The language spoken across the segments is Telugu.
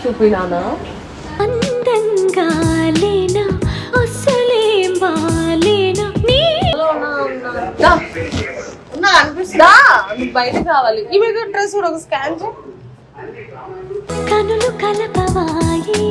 చూపినానా? అందంగా లేనా అసలేం బాలేనా నీ దా. ఉన్నా అనిపిస్తుందా? నీకు బయటకు రావాలి ఈమె డ్రెస్ కూడా ఒక స్కాన్ కనులు కలపవాయి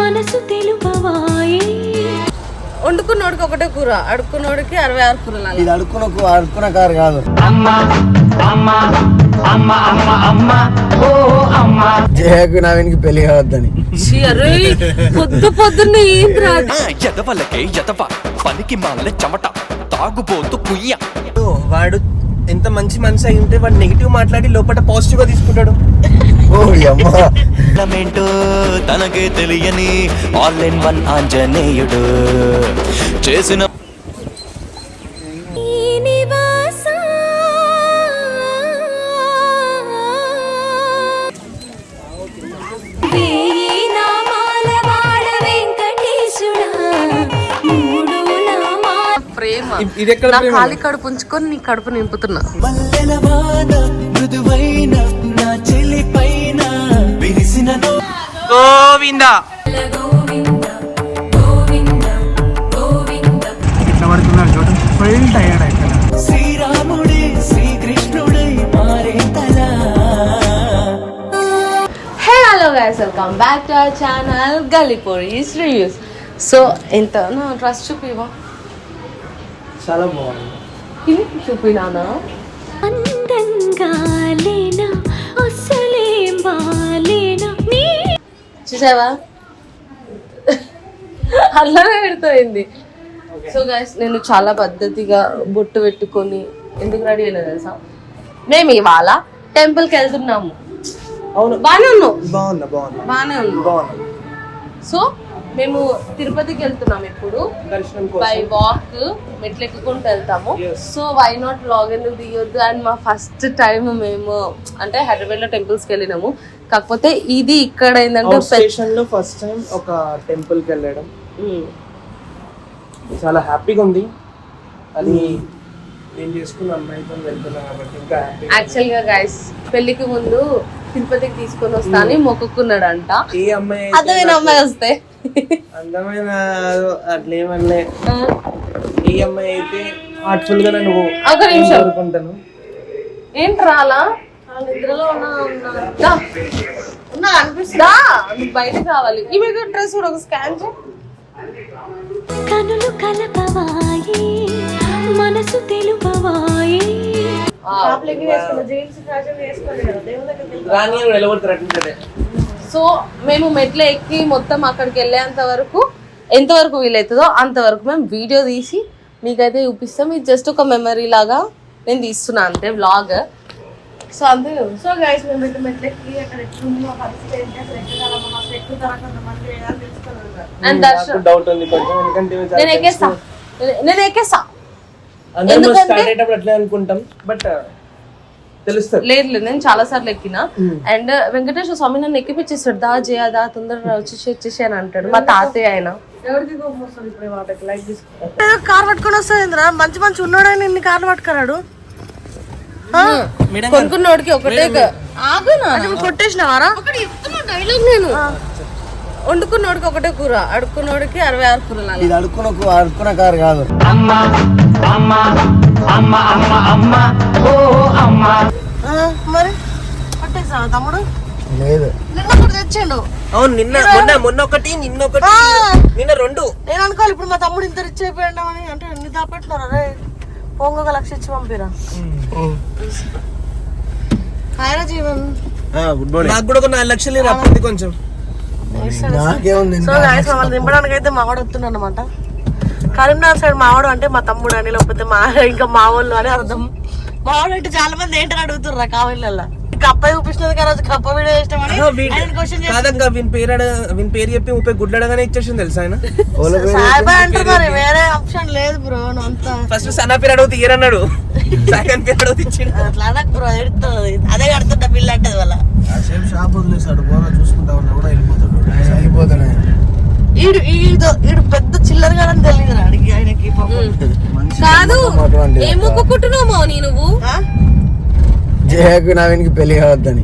మనసు తెలుపవాయి. వండుకున్నోడికి ఒకటే కూర అడుక్కున్నోడికి అరవై ఆరు కూరలు ఇది అడుక్కున్న అడుక్కున్న కారు కాదు. జయకు నవీన్కి పెళ్ళి కావద్దని. పొద్దు పొద్దున్న ఎదవలకే ఎదవ. పనికి మాల చెమట. తాగుబోతు కుయ్య. వాడు ఎంత మంచి మనిషి అయి ఉంటే వాడు నెగిటివ్ మాట్లాడి లోపల పాజిటివ్గా తీసుకుంటాడు. అమ్మ ఏంటో తనకే తెలియని ఆల్ ఇన్ వన్ ఆంజనేయుడు. చేసిన ఇది ఎక్కడ నా? ఖాళీ కడుపు ఉంచుకొని నీ కడుపు నింపుతున్నా. గోవిందా గోవింద గోవింద గోవింద. ఇట్లా పడుతున్నాడు చూడండి ఫుల్ టైర్డ్ అయిపోయినా. శ్రీరాముడే శ్రీకృష్ణుడై మారే తలా. Hey hello guys welcome back to our channel గలిపోరీస్ reviews so ఎంత? నా డ్రెస్ చూపివా చాలా బాగుంది. తిని చూపినానా? అందంగా లేనా? అసలేం బాలేనా? నీ చూసావా? అల్లనే పెడుతుంది సో గైస్ నేను చాలా పద్ధతిగా బొట్టు పెట్టుకొని ఎందుకు రెడీ అయినా తెలుసా? మేము ఇవాళ టెంపుల్కి వెళ్తున్నాము. అవును. బాగానే ఉన్నావు? బాగుందా బాగుందా బాగానే ఉన్నావు. బాగుందా సో మేము తిరుపతికి వెళ్తున్నాం ఇప్పుడు దర్శనం బై వాక్ మెట్లు ఎక్కుకుంటూ వెళ్తాము. సో వై నాట్ బ్లాగ్ ఎందుకు దిగొద్దు? అండ్ మా ఫస్ట్ టైం మేము అంటే హైదరాబాద్లో టెంపుల్స్కి వెళ్ళినాము. కాకపోతే ఇది ఇక్కడ ఏంటంటే పెద్ద- స్టేషన్లో ఫస్ట్ టైం ఒక టెంపుల్కి వెళ్ళడం. ఉమ్. చాలా హ్యాపీగా ఉంది. అది నేను చేసుకున్న అమ్మాయితో కాబట్టి ఇంకా యాక్చువల్గా గైస్ పెళ్ళికి ముందు తిరుపతికి తీసుకొని వస్తా అని మొక్కుకున్నాడంట. ఏ అమ్మాయి అర్థమైన అమ్మాయి వస్తే. అందమైన అట్లేమనలే. ఏ అమ్మాయి అయితే హార్ట్ఫుల్గా నువ్వు ఒక నిమిషం. కోరుకుంటాను ఏంటి రాలా నిద్రలో ఉన్నా ఉన్నా అనిపిస్తుందా నువ్వు బయటకు రావాలి ఈమె డ్రెస్ కూడా ఒక స్కాన్ కనులు కలపవాయి మనసు తెలుపవాయి. నిలబడతారు అట్లనే. సో మేము మెట్లు ఎక్కి మొత్తం అక్కడికి వెళ్ళేంత వరకు ఎంతవరకు వీలవుతుందో అంతవరకు మేము వీడియో తీసి మీకైతే చూపిస్తాం. ఇది జస్ట్ ఒక మెమరీ లాగా నేను తీస్తున్నా అంతే వ్లాగ్ సో అంతే. సో గైస్ మేము ఇట్లా మెట్లు ఎక్కి అక్కడ ఎట్లుంది పరిస్థితి ఏంటి అసలు ఎక్కగలమా అసలు ఎక్కుతారా కొంతమంది చాలా నేను ఎక్కేస్తా. నేను- ఎక్కేస్తా. ఎందుకంటే- అనుకుంటాం బట్ లేదు లేదు నేను చాలా సార్లు ఎక్కిన. అండ్ వెంకటేశ్వర స్వామి నన్ను ఎక్కిపించేస్తాడు దా జయ దా తొందరగా వచ్చేసి వచ్చేసి అని అంటాడు. మా తాతయ్య ఆయన. కార్ పట్టుకొని వస్తుంది మంచి మంచి ఉన్నాడని ఇన్ని కార్లు పట్టుకున్నాడు కొనుక్కున్నోడికి ఒకటే ఆగునా కొట్టేసినవారా? ఒకటి చెప్తున్నా డైలాగ్ నేను. వండుకున్నోడికి ఒకటే కూర అడుక్కున్నోడికి అరవై ఆరు కూరలు ఇది అడుక్కున్న అడుక్కున్న కారు కాదు. మరి? పట్టేసావా తమ్ముడు? లేదు. నిన్న ఒకటి తెచ్చిండు. అవును నిన్న మొన్న మొన్న ఒకటి నిన్న ఒకటి నిన్న రెండు. నేను అనుకోవాలి ఇప్పుడు మా తమ్ముడు ఇంత రిచ్ అయిపోయాడని అంటే ఎన్ని దాపెట్టినారు అరే పొంగ లక్ష ఇచ్చి పంపిరా. హాయరా జీవన్. గుడ్ మార్నింగ్ నాకు కూడా ఒక నాలుగు లక్షలు రాకుంది కొంచెం. నాకేముంది సో గాయస్ మమ్మల్ని దింపడానికి అయితే మావాడు వస్తున్నాడు అనమాట కరీంనగర్ సైడ్ మావాడు అంటే మా తమ్ముడు అని లేకపోతే మా ఇంకా మా వాళ్ళు అని అర్థం. మావాడు అంటే చాలా మంది ఏంటని అడుగుతుర్రా కావాలల్లా కప్ప చూపించినది కదా కప్ప వీడియో చేస్తామని ఆయన క్వశ్చన్ కాదక్క వీని పేరు అడగ- వీని పేరు చెప్పి ముప్పై ఇచ్చేసింది తెలుసా ఆయన? వేరే ఆప్షన్ లేదు బ్రో అంతా. ఫస్ట్ సన్న పేరు అడుగుతూ ఇయరన్నాడు సెకండ్ పేరు అడుగుతూ ఇచ్చిండు. అట్లా బ్రో ఎడుతుంది అదే కడుతుంటా పిల్ల అంటది వాళ్ళ సేపు షాప్ వదిలేసాడు బోనా చూసుకుంటా ఉన్నా కూడా వెళ్ళిపోతాడు. అయిపోతాడు ఈడు ఈడు ఈడు పెద్ద చిల్లర అని తెలియదు అడిగి ఆయనకి. కాదు అటువంటి ఏం మొక్కుకుంటున్నావు మౌని నువ్వు ఆ? జయకు నవీన్కి పెళ్ళి కావద్దని.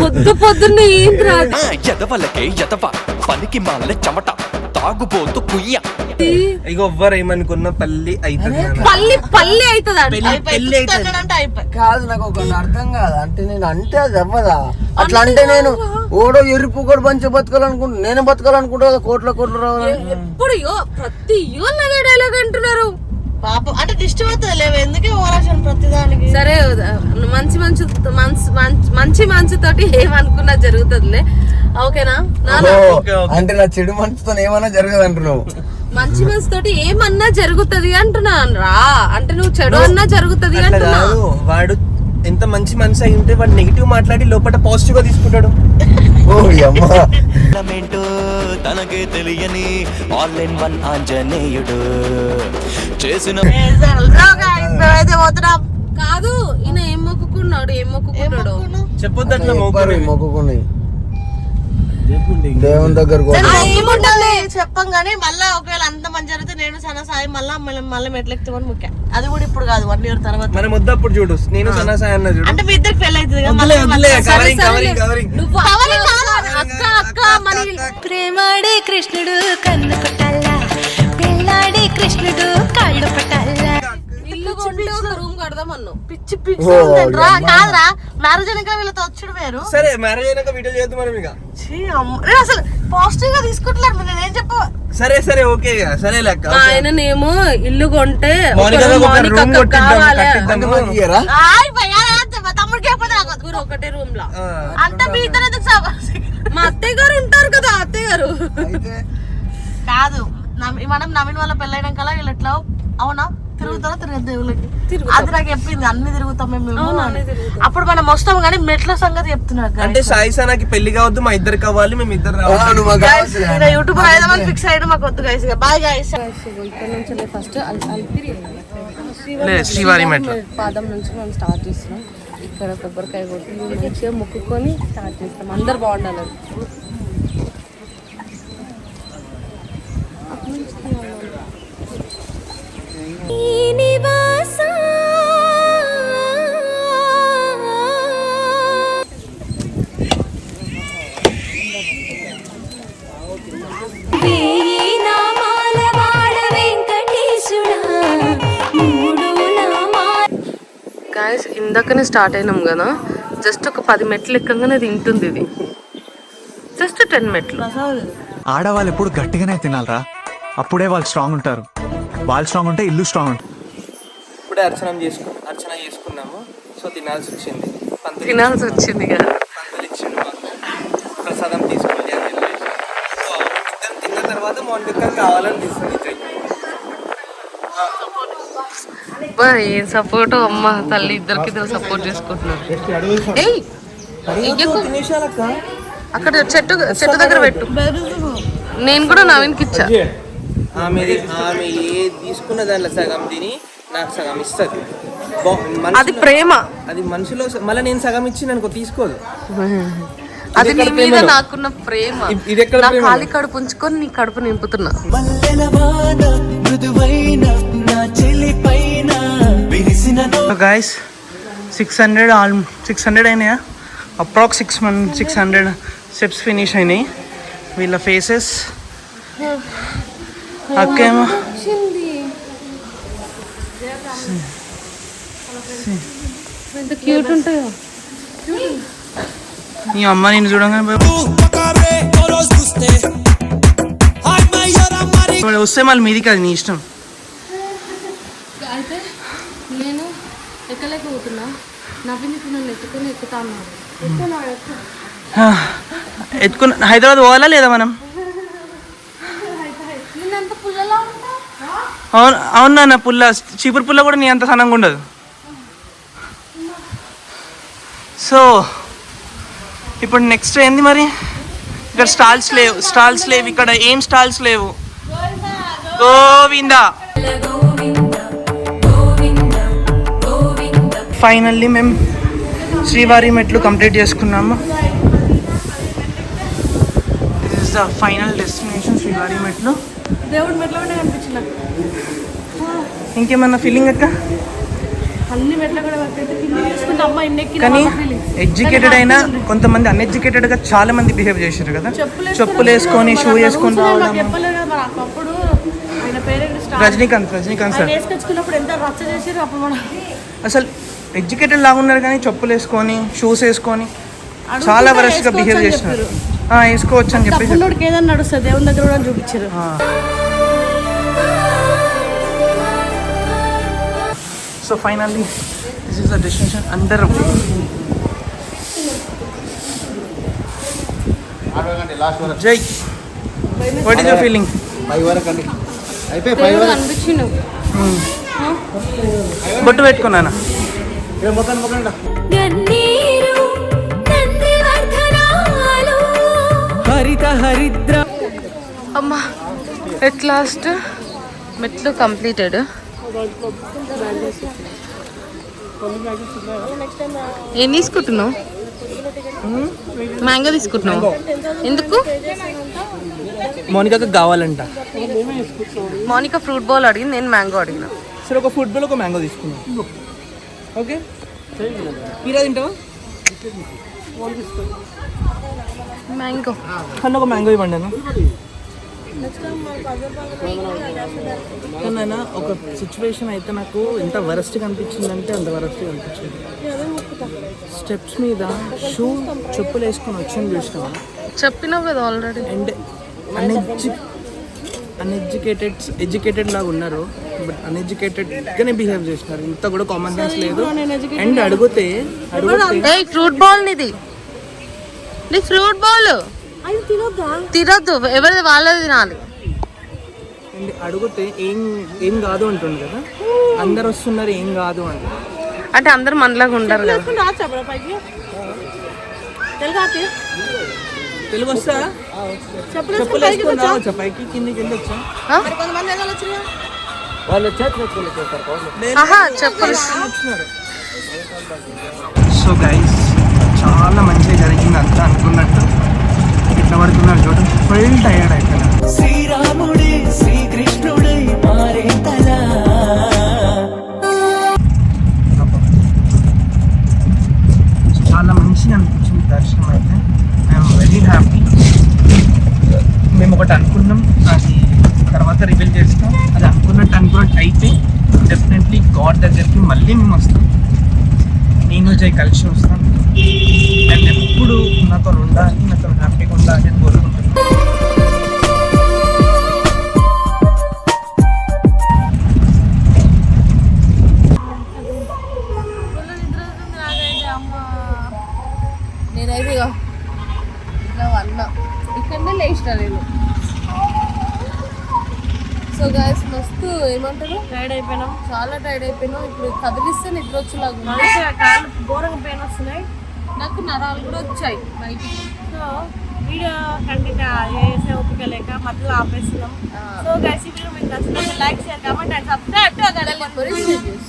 పొద్దు పొద్దున్న ఏంద్రా ఆ, ఎదవలకే ఎదవ పనికి మాల చెమట తాగుబోతు కుయ్య. ఇక ఎవ్వరు ఏమనుకున్న పల్లి అవుతుంది. పల్లి పల్లి అవుతుంది పెళ్ళి కాదు నాకు ఒక అర్థం కాదు. అంటే నేను అంటే అది అవ్వదా? అట్లా అంటే నేను ఓడో ఎరుపు కూడా మంచిగా బతకాలనుకుంటా నేను బతకాలనుకుంటా కదా కోట్ల కోట్లు రావాలని. ఎప్పుడు యో ప్రతి డైలాగ్ అంటున్నారు. పాపం అంటే దిష్టి పోతుంది లేవు ఎందుకే ఓరాషన్ ప్రతిదానికి? సరే మంచి మంచి మంచి మంచి- మంచి మంచుతోటి ఏమనుకున్నా జరుగుతుందిలే. ఓకేనా? అంటే నా చెడు మనసుతో ఏమన్నా జరగదు అంటున్నావు మంచి మనసుతోటి ఏమన్నా జరుగుతది అంటున్నాను రా. అంటే నువ్వు చెడు అన్నా జరుగుతది అట్లా అంటున్నా. కాదు. వాడు ఎంత మంచి మనసు అయి ఉంటే వాడు నెగిటివ్ మాట్లాడి లోపల పాజిటివ్గా తీసుకుంటాడు. తనకే తెలియని ఆల్ ఇన్ వన్ ఆంజనేయుడు. చేసిన కాదు ఈయన ఏం మొక్కుకున్నాడు? ఏం మొక్కుకున్నాడు? చెప్పొద్దు అట్లా చెప్పారు ఈ మోపరు. మొక్కుకుని దేవుని. ఏముండాలి చెప్పం కానీ మళ్ళీ ఒకవేళ అంత మంచి జరిగితే నేను సన్న సాయి మళ్ళీ మళ్ళీ మళ్ళీ మెట్లెక్కుతామని ముఖ్య అది కూడా ఇప్పుడు కాదు వన్ ఇయర్ తర్వాత. మనం వద్దప్పుడు చూడు. నేను సన్నాసాయి అన్న చూడు. అంటే మీ ఇద్దరికి పెళ్ళి అవుతుంది కదా వద్దులే, వద్దులే, మళ్ళీ కవరింగ్ కవరింగ్ కవరింగ్ నువ్వు అక్క, అక్క అక్క మన. ప్రేమాడే కృష్ణుడు కన్ను పట్టాలా పెళ్ళాడే కృష్ణుడు పిచ్చి ఉందంట్రా. కాదురా మ్యారేజ్ అయినాక వీళ్ళతో వచ్చుడు వేరు సరే మ్యారేజ్ అయినాక వీడియో చేద్దాం మనం ఇక ఛీ, అమ్మ. నేను అసలు పాజిటివ్గా తీసుకుంటలేరు మీరు నేనేం చెప్ప సరే సరే ఓకే ఇక సరే లెక్క మా ఆయననేమో ఇల్లు కొంటే ఒక రూమ్ కావాలి. కట్టిద్దాం? ఆయ్ భయ్యా, మా తమ్ముడికి అయిపోతే నాకు వద్దు. ముగ్గురు ఒకటే రూమ్ లా మీ ఇద్దరు ఎందుకు సాగు? మా అత్తయ్య గారు ఉంటారు కదా అత్తయ్య గారు అయితే కాదు మనం నవీన్ వాళ్ళ పెళ్ళైనాక వీళ్ళు ఎట్లా అవునా తిరుగుతారా తిరగదు దేవుళ్ళకి. అది నాకు చెప్పింది. అన్ని తిరుగుతాం మేము. మేము. అప్పుడు మనం వస్తాం కానీ మెట్ల సంగతి చెప్తున్నారు అంటే సాయి సనాకి పెళ్ళి కావద్దు మా ఇద్దరు కావాలి మేము ఇద్దరు రావాలి. నువ్వు మాకు కావాల్సింది. యూట్యూబ్ అయిదామని ఫిక్స్ అయ్యాడు మాకు వద్దు గైస్ బాయ్ గైస్ ఇక్కడ నుంచి ఫస్ట్ శ్రీవారి మెట్లు. పాదం నుంచి మనం స్టార్ట్ చేస్తున్నాం. ఇక్కడ కొబ్బరికాయ కొట్టి మంచిగా మొక్కుకొని స్టార్ట్ చేస్తాం. అందరు బాగుండాలి గాయస్ ఇందాకనే స్టార్ట్ అయినాం కదా. జస్ట్ ఒక పది మెట్లు ఎక్కగానే తింటుంది ఇది. జస్ట్ టెన్ మెట్లు. ఆడవాళ్ళు ఎప్పుడు గట్టిగానే తినాలరా. అప్పుడే వాళ్ళు స్ట్రాంగ్ ఉంటారు. వాళ్ళు స్ట్రాంగ్ ఉంటే ఇల్లు స్ట్రాంగ్ ఉంటుంది ఇప్పుడే అర్చన చేసుకు అర్చన చేసుకున్నాము. సో తినాల్సి వచ్చింది. తినాల్సి వచ్చింది కదా పంతులు ఇచ్చిండు మాకు ప్రసాదం తీసుకోండి అని చెప్పేసి సో ఇద్దరం తిన్న తర్వాత మౌనిక కావాలని ఏం సపోర్ట్ అమ్మ తల్లి ఇద్దరికి ఇద్దరు సపోర్ట్ చేసుకుంటున్నారు. అక్కడ చెట్టు చెట్టు దగ్గర పెట్టు. నేను కూడా నవీన్కి ఇచ్చా. ఆమె ఆమె ఏ తీసుకున్న దాంట్లో సగం తిని నాకు సగం ఇస్తుంది. అది ప్రేమ. అది మనసులో స- మళ్ళీ నేను సగం ఇచ్చి అనుకో తీసుకోదు. అది నీ మీద? నాకున్న ప్రేమ. ఇది ఎక్కడ నా? ఖాళీ కడుపు ఉంచుకొని నీ కడుపు నింపుతున్నా. Guys six hundred all six hundred అయినాయా? Approx six one six hundred steps finish అయినాయి. వీళ్ళ ఫేసెస్ అక్కేమో? ఎంత క్యూట్ ఉంటాయో నీ అమ్మ నేను చూడంగానే వస్తే మళ్ళీ మీదికి అది నీ ఇష్టం. అయితే నేను ఎక్కలేకపోతున్నా. నన్ను ఎత్తుకొని ఎత్తుకున్న హైదరాబాద్ పోవాలా లేదా మనం? నేనంత పుల్లలా ఉంటా? అవును అవునా నా పుల్ల చీపురు పుల్ల కూడా నీ అంత సన్నంగా ఉండదు. సో ఇప్పుడు నెక్స్ట్ ఏంది మరి? ఇక్కడ స్టాల్స్ లేవు స్టాల్స్ లేవు ఇక్కడ ఏం స్టాల్స్ లేవు? గోవిందా. ఫైనల్లీ మేము శ్రీవారి మెట్లు కంప్లీట్ చేసుకున్నాము. This is the final destination Srivari Mettu. దేవుడి మెట్ల ఇంకేమన్నా ఫీలింగ్ అక్క? కానీ ఎడ్యుకేటెడ్ అయినా కొంతమంది అన్ఎడ్యుకేటెడ్గా చాలా మంది బిహేవ్ చేశారు కదా. చెప్పులు వేసుకొని షూ వేసుకొని రావడం రజనీకాంత్ రజనీకాంత్ సార్. అసలు ఎడ్యుకేటెడ్ లాగా ఉన్నారు కానీ చెప్పులు వేసుకొని షూస్ వేసుకొని చాలా వరస్ట్గా బిహేవ్ చేసినారు. వేసుకోవచ్చు అని చెప్పేసి ఏదన్నా నడుస్తుంది దేవుని దగ్గర కూడా చూపించారు so finally this is the destination అందరూ జై. వాట్ ఈస్ యువర్ ఫీలింగ్ బొట్టు పెట్టుకున్నానా? హరిత హరిద్ర అమ్మా ఎట్ లాస్ట్ మెట్లు కంప్లీటెడ్ ఏం తీసుకుంటున్నావు? మ్యాంగో తీసుకుంటున్నావు. ఎందుకు? మోనికాకి కావాలంట. మౌనిక ఫ్రూట్ బౌల్ అడిగింది నేను మ్యాంగో అడిగిన. సరే ఒక ఫుట్బాల్ ఒక మ్యాంగో తీసుకున్నాం ఓకే మీరా తింటావా? మ్యాంగో. కన్నా ఒక మ్యాంగో ఇవ్వండి అన్న. కానీ ఒక సిచ్యువేషన్ అయితే నాకు ఎంత వరస్ట్గా అనిపించిందంటే అంత వరస్ట్గా అనిపించింది స్టెప్స్ మీద షూ చెప్పులు వేసుకొని వచ్చి చూసినావా? చెప్పినావు కదా ఆల్రెడీ అండ్ అన్ఎడ్యు అన్ఎడ్యుకేటెడ్ ఎడ్యుకేటెడ్ లాగా ఉన్నారు. బట్ అన్ఎడ్యుకేటెడ్గానే బిహేవ్ చేసినారు ఇంత కూడా కామన్ సెన్స్ లేదు. అండ్ అడిగితే ఫ్రూట్ బౌల్ నీ ఫ్రూట్ బౌల్ తినొద్దు? ఎవరిది వాళ్ళది తినాలి. అండ్ అడిగితే ఏం ఏం కాదు అంటుండు కదా? అందరు వస్తున్నారు ఏం కాదు అంటే అంటే అందరు మనలాగా ఉండరు కదా. తెలుగా వస్తా? చెప్పులు వేసుకొని రావచ్చా? పైకి కిందికి వెళ్ళొచ్చా? వాళ్ళు చెప్పులు సో గైస్ చాలా మంచిగా జరిగింది అంతా అనుకున్నట్టు ఇట్లా పడుతున్నారు చూడు ఫుల్ టైర్డ్ అయిపోయినా. శ్రీరాముడే శ్రీకృష్ణుడై మారే తలా చాలా మంచిగా అనిపించింది దర్శనం అయితే. ఐఎమ్ వెరీ హ్యాపీ మేము ఒకటి అనుకున్నాం అది తర్వాత రివీల్ చేస్తాం. అది అనుకున్నట్టు అనుకున్నట్టు అయితే డెఫినెట్లీ గాడ్ దగ్గరికి మళ్ళీ మేము వస్తాం. నేను జై కలిసి వస్తాం. అండ్ ఎప్పుడు నాతో ఉండాలి నాతో హ్యాపీగా ఉండాలి అని కోరుకుంటున్నాను నేనైతే ఇగో ఇట్లా అన్నా ఇక్కడనే లేచిన నేను. సో గాయస్ మస్తు ఏమంటారు? టైర్డ్ అయిపోయినాం. చాలా టైర్డ్ అయిపోయినాం. ఇప్పుడు కదిలిస్తే నిద్ర వచ్చేలాగా కాళ్ళు ఘోరంగా పెయిన్ వస్తున్నాయి. నాకు నరాలు కూడా వచ్చాయి బయటికి. సో వీడియో కంటిన్యూ చేసే ఓపిక లేక మధ్యలో ఆపేస్తున్నాం. సో గైస్ వీడియో మీకు నచ్చినట్టు like share comment and subscribe to